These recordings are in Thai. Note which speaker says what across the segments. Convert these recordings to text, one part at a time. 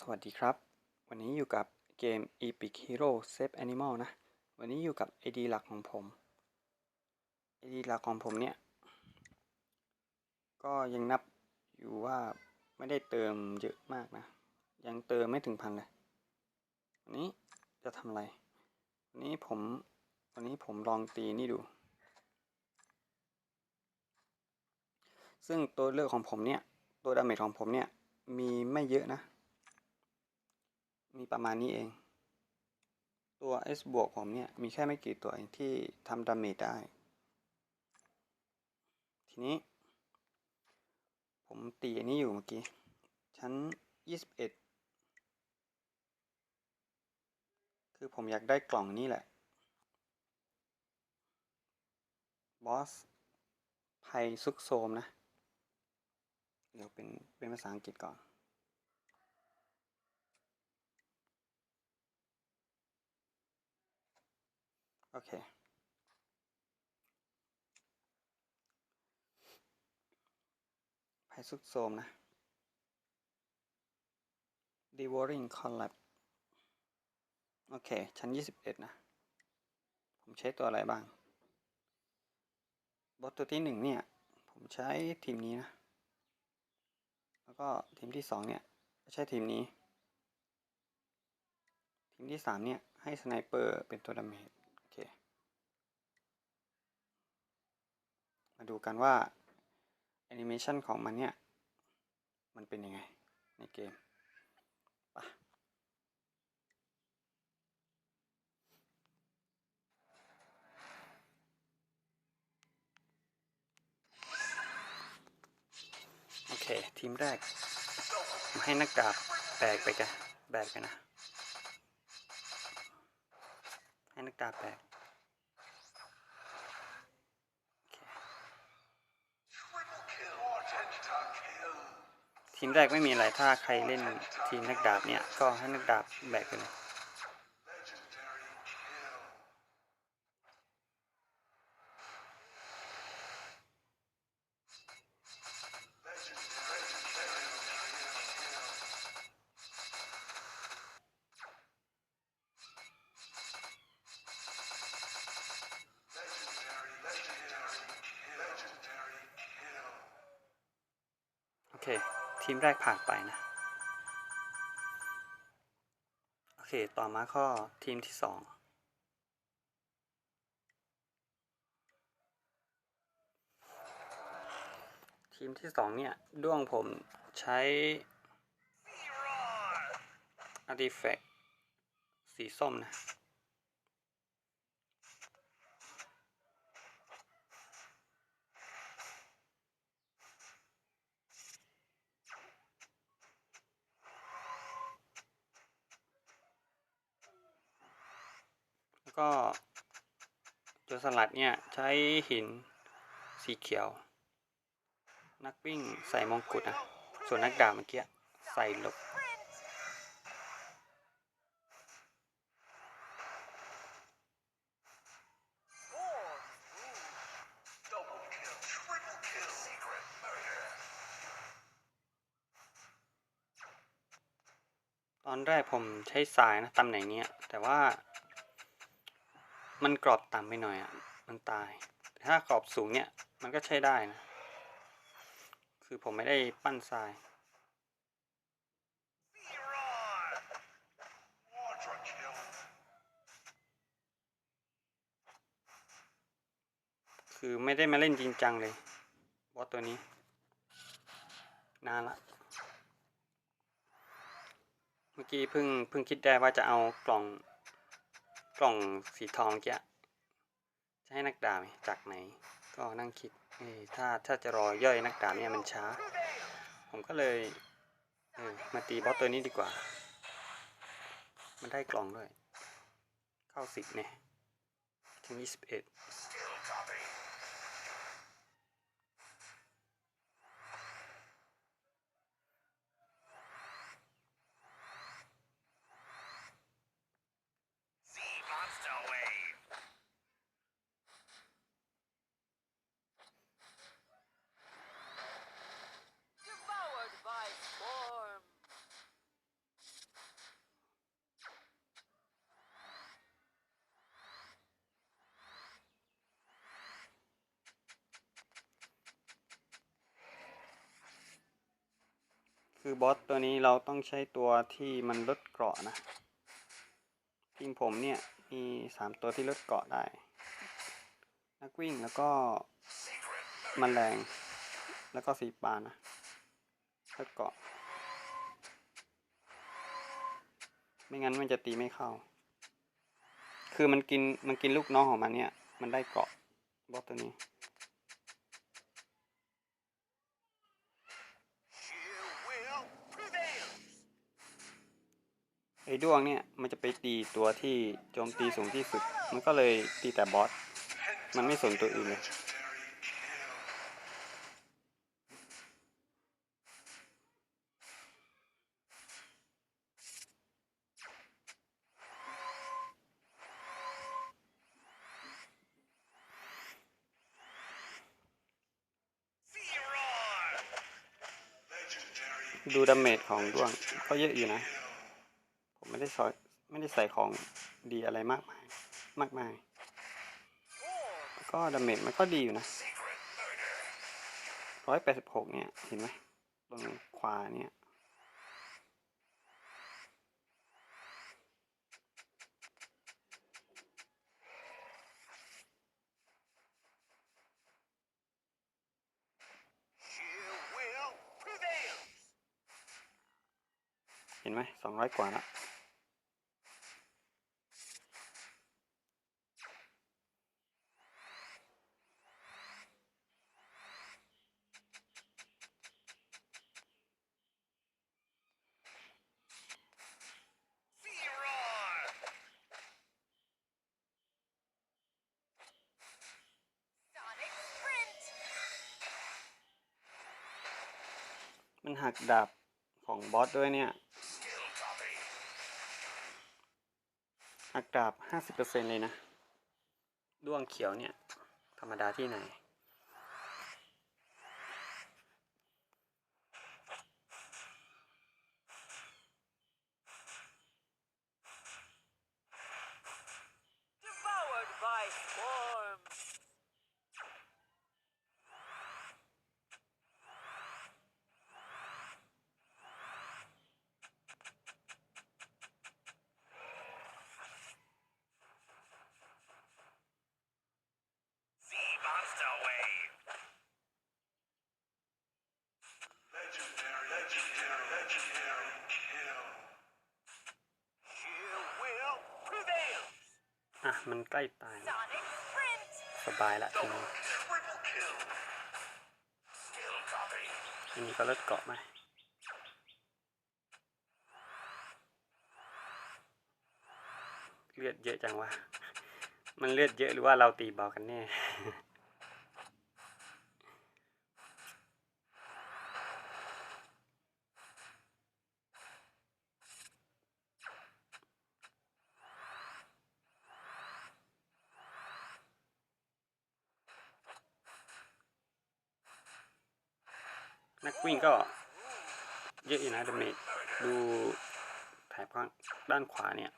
Speaker 1: สวัสดีครับ วันนี้อยู่กับเกม Epic Hero Save Animal นะ วันนี้อยู่กับ ID หลักของผม ID หลักของผมเนี่ย ก็ยังนับอยู่ว่าไม่ได้เติมเยอะมากนะ ยังเติมไม่ถึงพันเลย วันนี้จะทำอะไร วันนี้ผม วันนี้ผมลองตีนี่ดู ซึ่งตัวเลือกของผมเนี่ย ตัวดาเมจของผมเนี่ย มีไม่เยอะนะ มีประมาณนี้เอง ตัว S บวกผมเนี่ย มีแค่ไม่กี่ตัวที่ทำดาเมจได้ ทีนี้ ผมตีอันนี้อยู่เมื่อกี้ ชั้น 21 คือผมอยากได้กล่องนี้แหละบอสภัยซุกโซมนะ เดี๋ยวเป็นเป็นภาษาอังกฤษก่อน โอเคภัยซุกโซมนะ Devouring Collab โอเค ชั้น 21 นะ ผมใช้ตัวอะไรบ้าง บอสตัวที่หนึ่งเนี่ย ผมใช้ทีมนี้นะ แล้วก็ทีมที่สองเนี่ย ใช้ทีมนี้ ทีมที่สามเนี่ย ให้สไนเปอร์เป็นตัวดาเมจ โอเค มาดูกันว่าแอนิเมชันของมันเนี่ย มันเป็นยังไงในเกมไปะโอเค ทีมแรกผมให้หน้ากากแบกไปกันแบกไปนะ ให้หน้ากากแบก ทีมแรกไม่มีอะไรถ้าใครเล่นทีมนักดาบเนี่ยก็ให้นักดาบแบกไปเลย เค ต่อมาข้อทีมที่สองทีมที่สองเนี่ยด้วงผมใช้ Artifact สีส้มนะ ก็โจรสลัดเนี่ยใช้หินสีเขียว นักวิ่งใส่มงกุฎนะส่วนนักดาบเมื่อกี้ใส่หลบตอนแรกผมใช้สายนะตำแหน่งเนี้ยแต่ว่า มันกรอบต่ำไปหน่อยอะ มันตายแต่ถ้ากรอบสูงเนี่ย มันก็ใช้ได้นะ คือผมไม่ได้ปั้นทราย คือไม่ได้มาเล่นจริงจังเลย บอสตัวนี้ นานละ เมื่อกี้เพิ่งเพิ่งคิดได้ว่าจะเอากล่อง กล่องสีทองแกจะให้นักดาบจากไหน ก็นั่งคิดถ้าถ้าจะรอย่อยนักดาบเนี่ยมันช้า ผมก็เลยเออมาตีบอสตัวนี้ดีกว่า มันได้กล่องด้วย เข้าสิบเนี่ยถึงยี่สิบเอ็ด คือบอสตัวนี้เราต้องใช้ตัวที่มันลดเกราะนะทีมผมเนี่ยมีสามตัวที่ลดเกราะได้ นักวิ่งแล้วก็มแมลงแล้วก็สีปลานะลดเกราะ ไม่งั้นมันจะตีไม่เข้า คือมันกินมันกินลูกน้องของมันเนี่ย มันได้เกราะบอสตัวนี้ อ้ด้วงเนี่ยมันจะไปตีตัวที่โจมตีสูงที่สุด มันก็เลยตีแต่บอส มันไม่สนตัวอื่นเลยดูดาเมจของด้วงก็เยอะอยู่นะ ผมไม่ได้ใส่ไม่ได้ใส่ของดีอะไรมากมาย มากมายแล้วก็ดาเมจมันก็ดีอยู่นะร้อยแปดสิบหกเนี่ย เห็นไหมตรงขวาเนี่ย
Speaker 2: You will prevail.
Speaker 1: เห็นไหมสองร้อยกว่าละ มันหักดาบของบอสด้วยเนี่ย หักดาบห้าสิบเปอร์เซ็นเลยนะ ด้วงเขียวเนี่ย ธรรมดาที่ไหน อะ มันใกล้ตายแล้ว
Speaker 3: Sonic Sprint!
Speaker 1: สบายละทีนี้
Speaker 2: Triple kill. Skill copy.
Speaker 1: อันนี้ก็ลดเกาะไหมเลือดเยอะจังวะ มันเลือดเยอะหรือว่าเราตีเบากันแน่ วิ่งก็เยอะอยู่นะดาเมจดูแถบข้างด้านขวาเนี่ย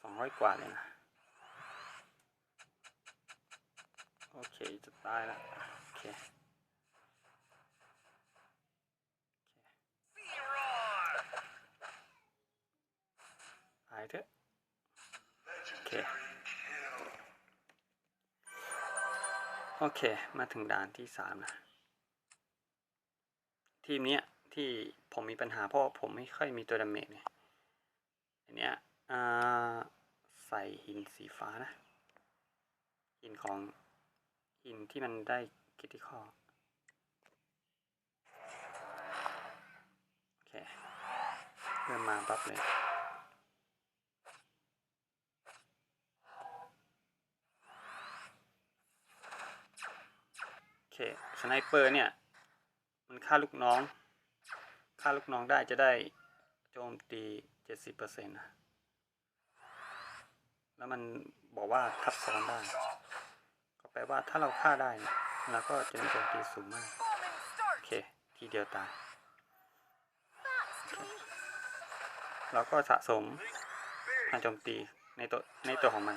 Speaker 1: สองร้อยกว่าเลยนะ โอเค จะตายแล้วโอเคตายเถอะโอเค โอเค มาถึงด่านที่สามนะ ทีมเนี้ยที่ผมมีปัญหาเพราะผมไม่ค่อยมีตัวดาเมจไงอันเนี้ยอ่าใส่หินสีฟ้านะ หินของหินที่มันได้คิติคอโอเคเริ่มมาปั๊บเลยโอเคสไนเปอร์เนี่ย มันฆ่าลูกน้องฆ่าลูกน้องได้จะได้โจมตีเจ็ดสิบเปอร์เซ็นต์นะแล้วมันบอกว่าทับซ้อนได้ ก็แปลว่าถ้าเราฆ่าได้เนี่ยเราก็จะมีโจมตีสูงมากโอเค ทีเดียวตายเราก็สะสมการโจมตีในตัวในตัวของมัน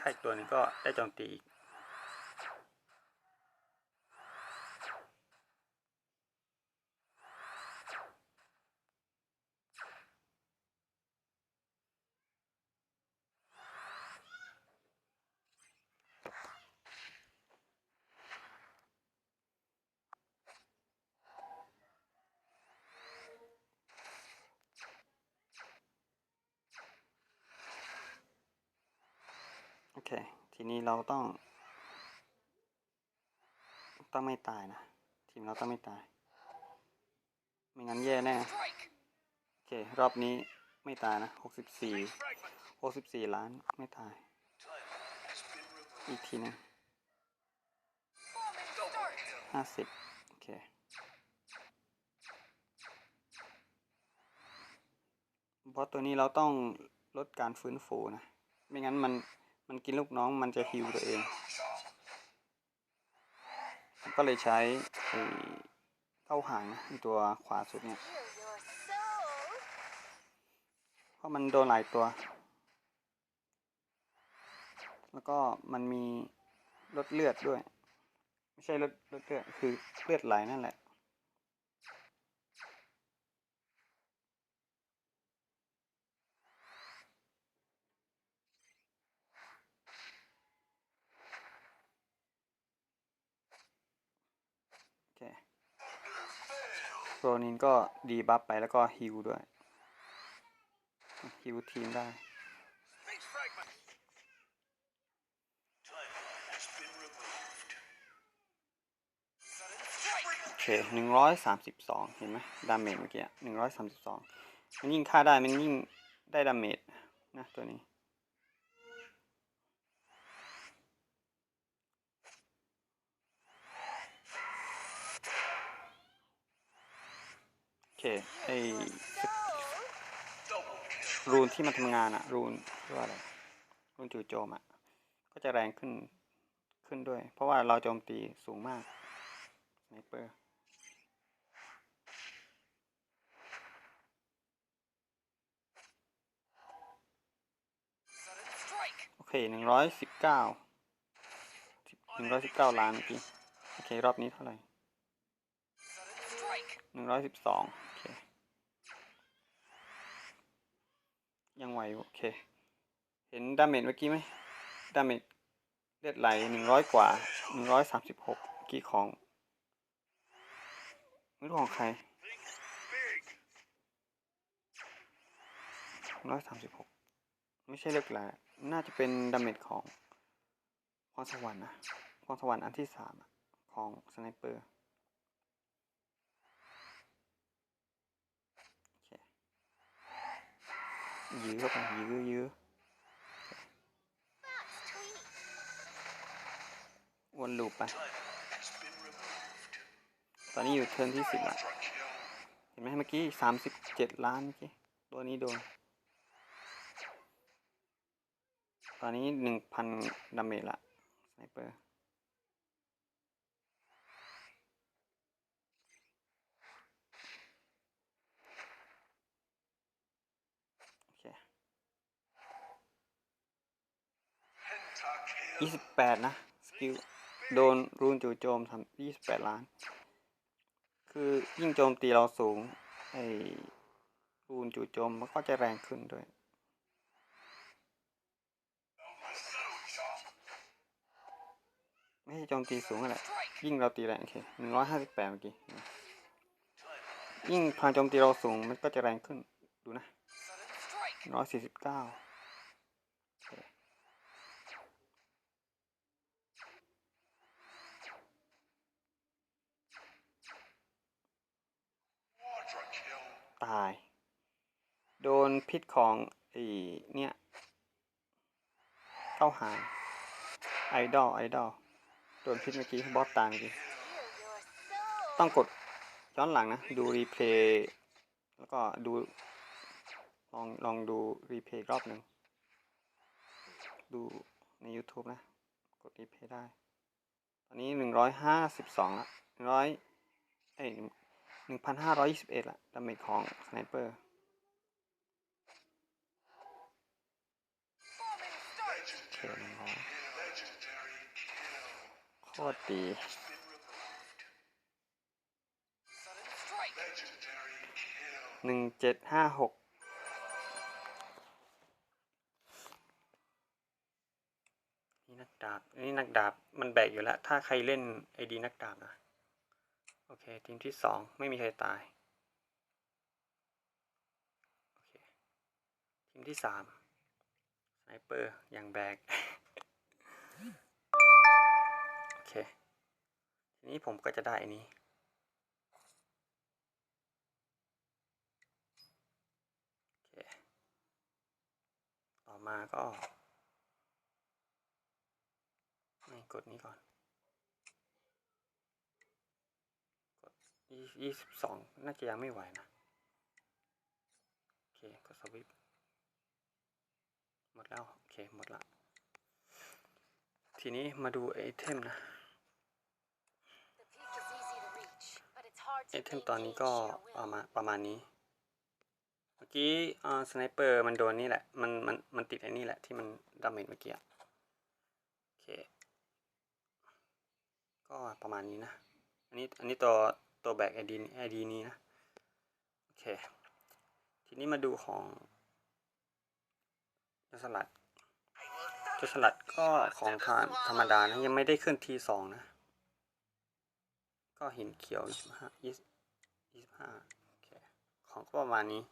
Speaker 1: ถ้าอีกตัวนึงก็ได้โจมตีอีก เค ทีนี้เราต้อง ต้องไม่ตายนะ ทีมเราต้องไม่ตาย ไม่งั้นแย่แน่ โอเค รอบนี้ไม่ตายนะหกสิบสี่หกสิบสี่ล้านไม่ตาย อีกทีหนึง
Speaker 3: Bombing
Speaker 2: Double
Speaker 3: start.
Speaker 2: kill.
Speaker 1: ห้าสิบโอเคเพราะตัวนี้เราต้องลดการฟื้นฟูนะ ไม่งั้นมัน มันกินลูกน้องมันจะฮิวตัวเอง ก็เลยใช้ไอ้เข้าหางตัวขวาสุดเนี่ย เพราะมันโดนหลายตัว แล้วก็มันมีลดเลือดด้วย ไม่ใช่ลดลดเลือด คือเลือดไหลนั่นแหละ โอเคโร นินก็ดีบัฟไปแล้วก็ฮิวด้วยฮิวทีมได้โอเคหนึ่งร้อยสามสิบสองเห็นไหมดาเมจเมื่อกี้หนึ่งร้อยสามสิบสองมันยิ่งฆ่าได้ มันยิ่งได้ดาเมจนะตัวนี้ โอเค ไอรูนที่มันทำงานอะรูนเรียกว่าอะไรรูนจู่โจมอะก็จะแรงขึ้นขึ้นด้วย เพราะว่าเราโจมตีสูงมากสไนเปอร์โอเคหนึ่งร้อยสิบเก้าหนึ่งร้อยสิบเก้าล้านเมื่อกี้โอเค รอบนี้เท่าไหร่หนึ่งร้อยสิบสองโอเค ยังไหวโอเค เห็นดาเมจเมื่อกี้ไหมดาเมจเลือดไหลหนึ่งร้อยกว่าหนึ่งร้อยสามสิบหกกี่ของไม่รู้ของใคร
Speaker 2: Think big.
Speaker 1: ร้อยสามสิบหกไม่ใช่เลือดไหลน่าจะเป็นดาเมจของพรสวรรค์นะพรสวรรค์อันที่สามของสไนเปอร์ โอเค ยื้อเข้าไปยื้อยื้อวนลูปไป ตอนนี้อยู่เทิร์นที่สิบละเห็นไหมเมื่อกี้สามสิบเจ็ดล้านเมื่อกี้ ตัวนี้โดน ตอนนี้หนึ่งพันดาเมจละสไนเปอร์ โอเค
Speaker 2: Pentakill.
Speaker 1: ยี่สิบแปดนะ สกิล โดนรูนจู่โจมทำยี่สิบแปดล้าน คือยิ่งโจมตีเราสูง ไอ้รูนจู่โจมมันก็จะแรงขึ้นด้วยไม่ใช่โจมตีสูงนั่นแหละ ยิ่งเราตีแรงโอเคหนึ่งร้อยห้าสิบแปดเมื่อกี้ ยิ่งพลังโจมตีเราสูงมันก็จะแรงขึ้น ดูนะ
Speaker 2: Sudden strike.
Speaker 1: ร้อยสี่สิบเก้า ตาย โดนพิษของไอ้เนี่ยเข้าหาไอดอลไอดอลโดนพิษเมื่อกี้บอสตายเมื่อกี้ต้องกดย้อนหลังนะ ดูรีเพลย์แล้วก็ดูลองลองดูรีเพลย์รอบหนึ่งดูใน YouTube นะ กดรีเพลย์ได้ ตอนนี้หนึ่งร้อยห้าสิบสองละหนึ่งร้อยเอ้ย หนึ่งพันห้าร้อยยี่สิบเอ็ดละดาเมจของสไนเปอร์โอเคนึ่งร้อย
Speaker 2: Legendary kill.
Speaker 1: โคตรดีหนึ่งเจ็ดห้าหกนี่นักดาบ นี่นักดาบ มันแบกอยู่แล้ว ถ้าใครเล่นไอดีนักดาบนะ โอเค ทีมที่สองไม่มีใครตาย โอเค ทีมที่สามสไนเปอร์ยังแบก โอเค ทีนี้ผมก็จะได้อันต่อมาก็ใม่กดนี้ก่อน ยี่สิบสองน่าจะยังไม่ไหวนะ โอเคกดสวิปหมดแล้ว โอเค หมดละ ทีนี้มาดูไอเทมนะไอเทมตอนนี้ก็ประมาณประมาณนี้ เมื่อกี้อ่าสไนเปอร์มันโดนนี่แหละ มันมันมันติดไอ้นี่แหละที่มันดาเมจเมื่อกี้โอเค ก็ประมาณนี้นะ อันนี้อันนี้ตัว ตัวแบกไอดีไอดีนี้นะ โอเค ทีนี้มาดูของจ้าสลัดจ้าสลัดก็ของทานธรรมดานะ ยังไม่ได้ขึ้นทีสองนะ ก็หินเขียวยี่สิบห้ายี่สิบห้าโอเค ของก็ประมาณนี้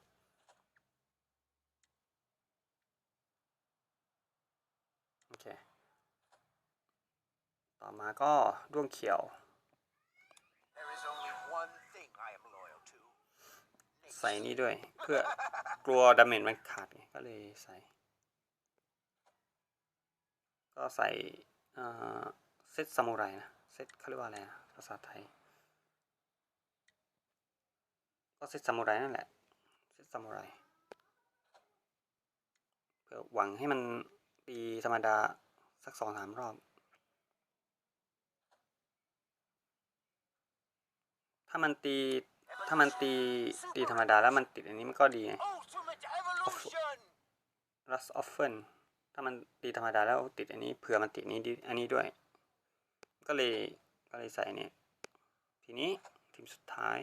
Speaker 1: โอเค ต่อมาก็ด้วงเขียว ใส่นี่ด้วย เพื่อกลัวดาเมจมันขาดไงก็เลยใส่ ก็ใส่เอ่อเซตซามูไรนะเซตเขาเรียกว่าอะไรนะภาษาไทย ก็เซตซามูไรนั่นแหละเซตซามูไรเพื่อหวังให้มันตีธรรมดาสักสองสามรอบถ้ามันตี ถ้ามันตีตีธรรมดาแล้วมันติดอันนี้มันก็ดีไง
Speaker 4: Ultimate evolution!
Speaker 1: Rust Often ถ้ามันตีธรรมดาแล้วติดอันนี้เผื่อมันติดนี้ดิอันนี้ด้วย ก็เลยก็เลยใส่เนี่ยทีนี้ทีมสุดท้าย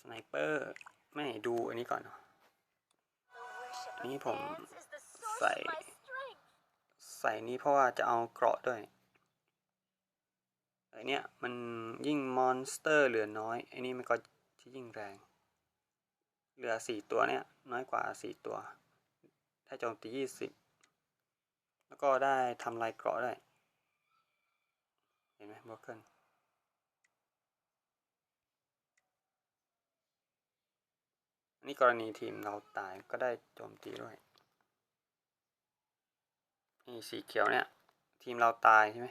Speaker 1: สไนเปอร์ไม่ดูอันนี้ก่อนเนอะ
Speaker 3: The worship of
Speaker 1: นี่ผม
Speaker 3: fans is the source
Speaker 1: ใส่
Speaker 3: of my strength.
Speaker 1: ใส่นี้เพราะว่าจะเอาเกราะด้วย ไอเนี้ยมันยิ่งมอนสเตอร์เหลือน้อยไอนี้มันก็จะยิ่งแรง เหลือสี่ตัวเนี่ยน้อยกว่าสี่ตัวได้โจมตียี่สิบแล้วก็ได้ทำลายเกราะได้ เห็นไหมบล็อกเกิลอันนี้กรณีทีมเราตายก็ได้โจมตีด้วยนี่สีเขียวเนี่ย ทีมเราตายใช่ไหม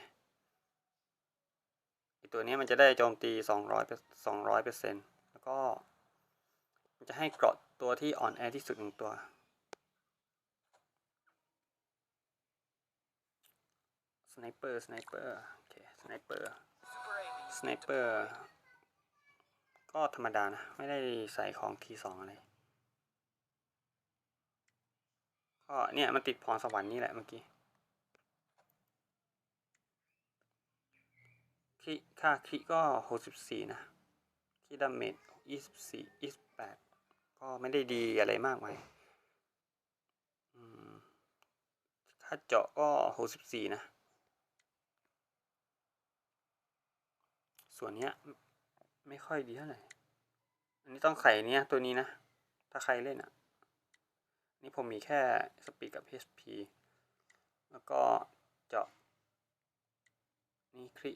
Speaker 1: ตัวนี้มันจะได้โจมตีสองร้อยสองร้อยเปอร์เซ็นต์แล้วก็ มันจะให้เกราะตัวที่อ่อนแอที่สุดหนึ่งตัว สไนเปอร์ สไนเปอร์ โอเค สไนเปอร์ สไนเปอร์ ก็ธรรมดานะ ไม่ได้ใส่ของทีสองอะไร ก็เนี่ยมันติดพรสวรรค์นี่แหละเมื่อกี้ คีค่าคีก็หกสิบสี่นะคีดาเมจยี่สิบสี่ยี่สิบแปดก็ไม่ได้ดีอะไรมากมายค่าเจาะก็หกสิบสี่นะ ส่วนเนี้ยไม่ค่อยดีเท่าไหร่ อันนี้ต้องใส่เนี้ยตัวนี้นะ ถ้าใครเล่นอะ นี่ผมมีแค่สปีดกับ HP แล้วก็เจาะนี่คลิ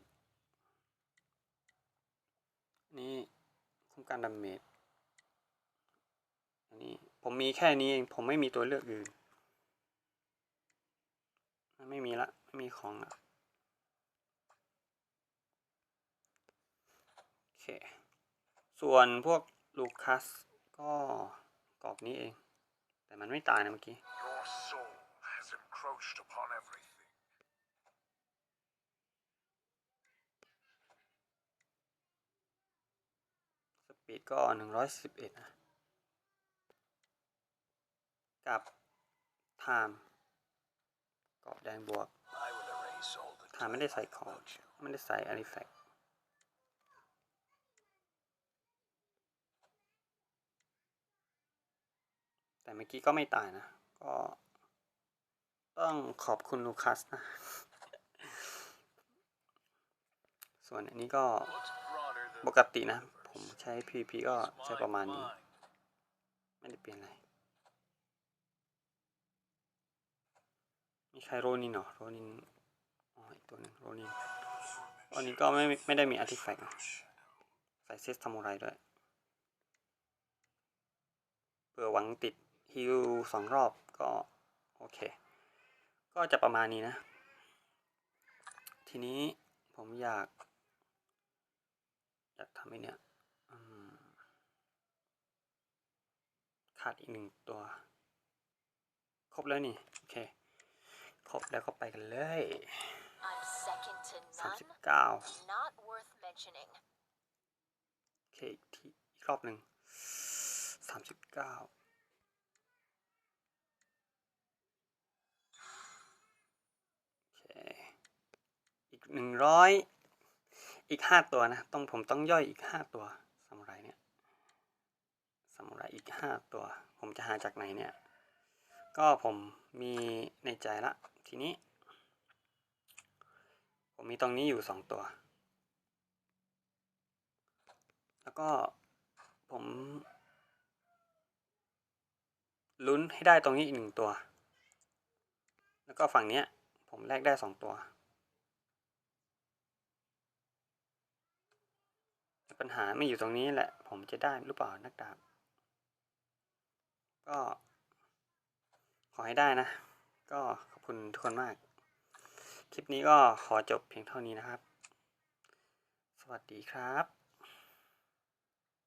Speaker 1: นี่คุ้มกันดาเมจอันนี้ผมมีแค่นี้เองผมไม่มีตัวเลือกอื่นไม่มีละ ไม่มีของละโอเค ส่วนพวกลูคัสก็กรอบนี้เอง แต่มันไม่ตายนะเมื่อกี้ ปีดก็หนึ่งร้อยสิบเอ็ดนะกับไทม์กรอบแดงบวก
Speaker 4: I will erase all the
Speaker 1: ไทม์ไม่ได้ใส่ของ ไม่ได้ใส่อาริแฟกแต่เมื่อกี้ก็ไม่ตายนะ ก็ต้องขอบคุณลูคัสนะ ส่วนอันนี้ก็ปกตินะ ผมใช้ PVP ก็ใช้ประมาณนี้ ไม่ได้เปลี่ยนอะไร มีใครโรนินเหรอโรนินอ๋ออีกตัวหนึ่งโรนินอันนี้ก็ไม่ไม่ได้มีอาร์ติแฟกต์ใส่เซตซามูไรด้วยเพื่อหวังติดฮิลสองรอบก็โอเค ก็จะประมาณนี้นะ ทีนี้ผมอยาก อยากทำไอ้เนี่ยอืม ขาดอีกหนึ่งตัว ครบแล้วนี่ โอเค ครบแล้วก็ไปกันเลย
Speaker 3: I'm second to
Speaker 1: สามสิบ
Speaker 3: none.
Speaker 1: เก้า
Speaker 3: Not worth mentioning.
Speaker 1: โอเคอีกทีอีกรอบหนึ่งสามสิบเก้าโอเคอีกหนึ่งร้อยอีกห้าตัวนะ ต้องผมต้องย่อยอีกห้าตัวสมุไรเนี่ยส มุไรอีกห้าตัว ผมจะหาจากไหนเนี่ย ก็ผมมีในใจละทีนี้ ผมมีตรงนี้อยู่สองตัว แล้วก็ผมลุ้นให้ได้ตรงนี้อีกหนึ่งตัว แล้วก็ฝั่งเนี้ย ผมแลกได้สองตัว ปัญหาไม่อยู่ตรงนี้แหละ ผมจะได้หรือเปล่านักดาบ ก็ขอให้ได้นะ ก็ขอบคุณทุกคนมาก คลิปนี้ก็ขอจบเพียงเท่านี้นะครับ สวัสดีครับ